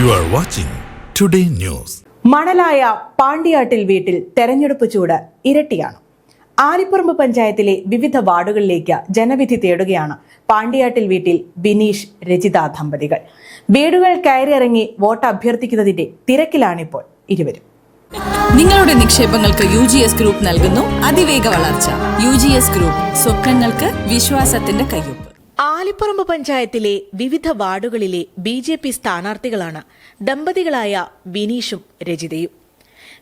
You are watching Today News. മണലായ പാണ്ടിയാട്ടിൽ വീട്ടിൽ തെരഞ്ഞെടുപ്പ് ചൂട് ഇരട്ടിയാണ്. ആലിപ്പറമ്പ് പഞ്ചായത്തിലെ വിവിധ വാർഡുകളിലേക്ക് ജനവിധി തേടുകയാണ് പാണ്ടിയാട്ടിൽ വീട്ടിൽ ബിനീഷ് രജിത ദമ്പതികൾ. വീടുകൾ കയറിയിറങ്ങി വോട്ട് അഭ്യർത്ഥിക്കുന്നതിന്റെ തിരക്കിലാണിപ്പോൾ ഇരുവരും. നിങ്ങളുടെ നിക്ഷേപങ്ങൾക്ക് യു ജി എസ് ഗ്രൂപ്പ് നൽകുന്നു അതിവേഗ വളർച്ച. യു ജി എസ് ഗ്രൂപ്പ് സ്വപ്നങ്ങൾക്ക് വിശ്വാസത്തിന്റെ കയ്യൊപ്പ്. ആലിപ്പറമ്പ് പഞ്ചായത്തിലെ വിവിധ വാർഡുകളിലെ ബി ജെ പി സ്ഥാനാർത്ഥികളാണ് ദമ്പതികളായ വിനീഷും രജിതയും.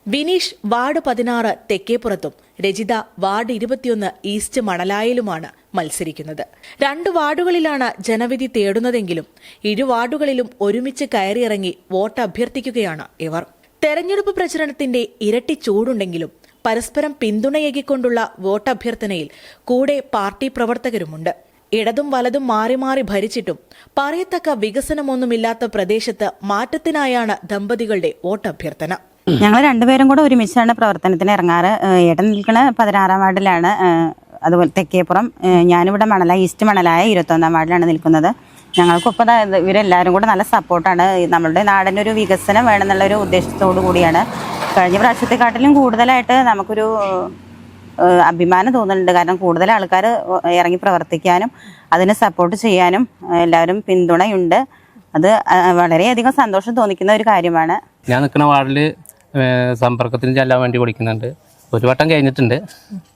വിനീഷ് വാർഡ് പതിനാറ് തെക്കേപ്പുറത്തും രജിത വാർഡ് ഇരുപത്തിയൊന്ന് ഈസ്റ്റ് മണലായിലുമാണ് മത്സരിക്കുന്നത്. രണ്ട് വാർഡുകളിലാണ് ജനവിധി തേടുന്നതെങ്കിലും ഇരു വാർഡുകളിലും ഒരുമിച്ച് കയറിയിറങ്ങി വോട്ട് അഭ്യർത്ഥിക്കുകയാണ് ഇവർ. തെരഞ്ഞെടുപ്പ് പ്രചരണത്തിന്റെ ഇരട്ടി ചൂടുണ്ടെങ്കിലും പരസ്പരം പിന്തുണയേകിക്കൊണ്ടുള്ള വോട്ടഭ്യർത്ഥനയിൽ കൂടെ പാർട്ടി പ്രവർത്തകരുമുണ്ട്. ഇടതും വലതും മാറി മാറി ഭരിച്ചിട്ടും പറയത്തക്ക വികസനമൊന്നുമില്ലാത്ത പ്രദേശത്ത് മാറ്റത്തിനായാണ് ദമ്പതികളുടെ വോട്ടഭ്യർത്ഥന. ഞങ്ങൾ രണ്ടുപേരും കൂടെ ഒരുമിച്ചാണ് പ്രവർത്തനത്തിന് ഇറങ്ങാറ്. ഇടം നിൽക്കുന്ന പതിനാറാം വാർഡിലാണ് അതുപോലെ തെക്കേപ്പുറം ഞാനിവിടെ മണല ഈസ്റ്റ് മണലായ ഇരുപത്തൊന്നാം വാർഡിലാണ് നിൽക്കുന്നത്. ഞങ്ങൾക്കൊപ്പം ഇവരെല്ലാവരും കൂടെ നല്ല സപ്പോർട്ടാണ്. നമ്മളുടെ നാടിന്റെ ഒരു വികസനം വേണമെന്നുള്ളൊരു ഉദ്ദേശത്തോടു കൂടിയാണ്. കഴിഞ്ഞ പ്രാവശ്യത്തെക്കാട്ടിലും കൂടുതലായിട്ട് നമുക്കൊരു അഭിമാനം തോന്നുന്നുണ്ട്. കാരണം കൂടുതൽ ആൾക്കാർ ഇറങ്ങി പ്രവർത്തിക്കാനും അതിനെ സപ്പോർട്ട് ചെയ്യാനും എല്ലാവരും പിന്തുണയുണ്ട്. അത് വളരെയധികം സന്തോഷം തോന്നിക്കുന്ന ഒരു കാര്യമാണ്. ഞാൻ നിൽക്കുന്ന വാർഡിൽ സമ്പർക്കത്തിന് ചെല്ലാൻ വേണ്ടി വിളിക്കുന്നുണ്ട്. ഒരു വട്ടം കഴിഞ്ഞിട്ടുണ്ട്.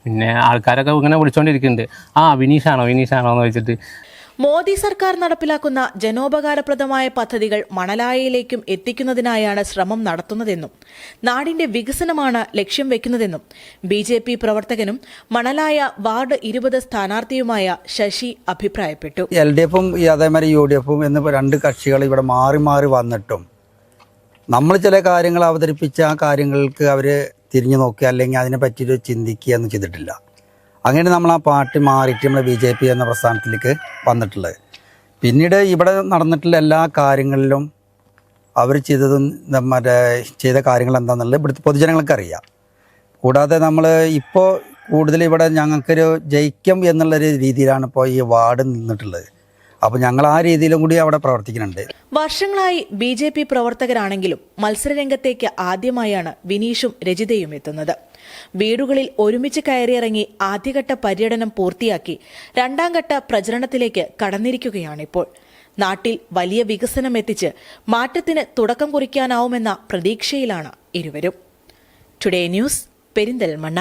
പിന്നെ ആൾക്കാരൊക്കെ ഇങ്ങനെ വിളിച്ചുകൊണ്ടിരിക്കുന്നുണ്ട് ആ വിനീഷാണോ വിനീഷാണോ എന്ന് വെച്ചിട്ട് മോദി സർക്കാർ നടപ്പിലാക്കുന്ന ജനോപകാരപ്രദമായ പദ്ധതികൾ മണലായയിലേക്കും എത്തിക്കുന്നതിനായാണ് ശ്രമം നടത്തുന്നതെന്നും നാടിന്റെ വികസനമാണ് ലക്ഷ്യം വെക്കുന്നതെന്നും ബി ജെ പി പ്രവർത്തകനും മണലായ വാർഡ് ഇരുപത് സ്ഥാനാർത്ഥിയുമായ ശശി അഭിപ്രായപ്പെട്ടു. എൽ ഡി എഫും അതേമാതിരി യു ഡി എഫും എന്നിവ രണ്ട് കക്ഷികൾ ഇവിടെ മാറി മാറി വന്നിട്ടും നമ്മൾ ചില കാര്യങ്ങൾ അവതരിപ്പിച്ച ആ കാര്യങ്ങൾക്ക് അവർ തിരിഞ്ഞു നോക്കുക അല്ലെങ്കിൽ അതിനെ പറ്റിയിട്ട് ചിന്തിക്കുക എന്ന് ചെയ്തിട്ടില്ല. അങ്ങനെ നമ്മൾ ആ പാർട്ടി മാറിയിട്ട് നമ്മൾ ബി ജെ പി എന്ന പ്രസ്ഥാനത്തിലേക്ക് വന്നിട്ടുള്ളത്. പിന്നീട് ഇവിടെ നടന്നിട്ടുള്ള എല്ലാ കാര്യങ്ങളിലും അവർ ചെയ്തതും മറ്റേ ചെയ്ത കാര്യങ്ങൾ എന്താണെന്നുള്ളത് ഇവിടുത്തെ പൊതുജനങ്ങൾക്ക് അറിയാം. കൂടാതെ നമ്മൾ ഇപ്പോൾ കൂടുതൽ ഇവിടെ ഞങ്ങൾക്കൊരു ജയിക്കും എന്നുള്ളൊരു രീതിയിലാണ് ഇപ്പോൾ ഈ വാർഡ് നിന്നിട്ടുള്ളത്. അപ്പോൾ ഞങ്ങൾ ആ രീതിയിലും കൂടി അവിടെ പ്രവർത്തിക്കുന്നുണ്ട്. വർഷങ്ങളായി ബി ജെ പി പ്രവർത്തകരാണെങ്കിലും മത്സരരംഗത്തേക്ക് ആദ്യമായാണ് വിനീഷും രജിതയും എത്തുന്നത്. വീടുകളിൽ ഒരുമിച്ച് കയറിയിറങ്ങി ആദ്യഘട്ട പര്യടനം പൂർത്തിയാക്കി രണ്ടാം ഘട്ട പ്രചരണത്തിലേക്ക് കടന്നിരിക്കുകയാണിപ്പോൾ. നാട്ടിൽ വലിയ വികസനം എത്തിച്ച് മാറ്റത്തിന് തുടക്കം കുറിക്കാനാവുമെന്ന പ്രതീക്ഷയിലാണ് ഇരുവരും. Today news Perinthalmanna.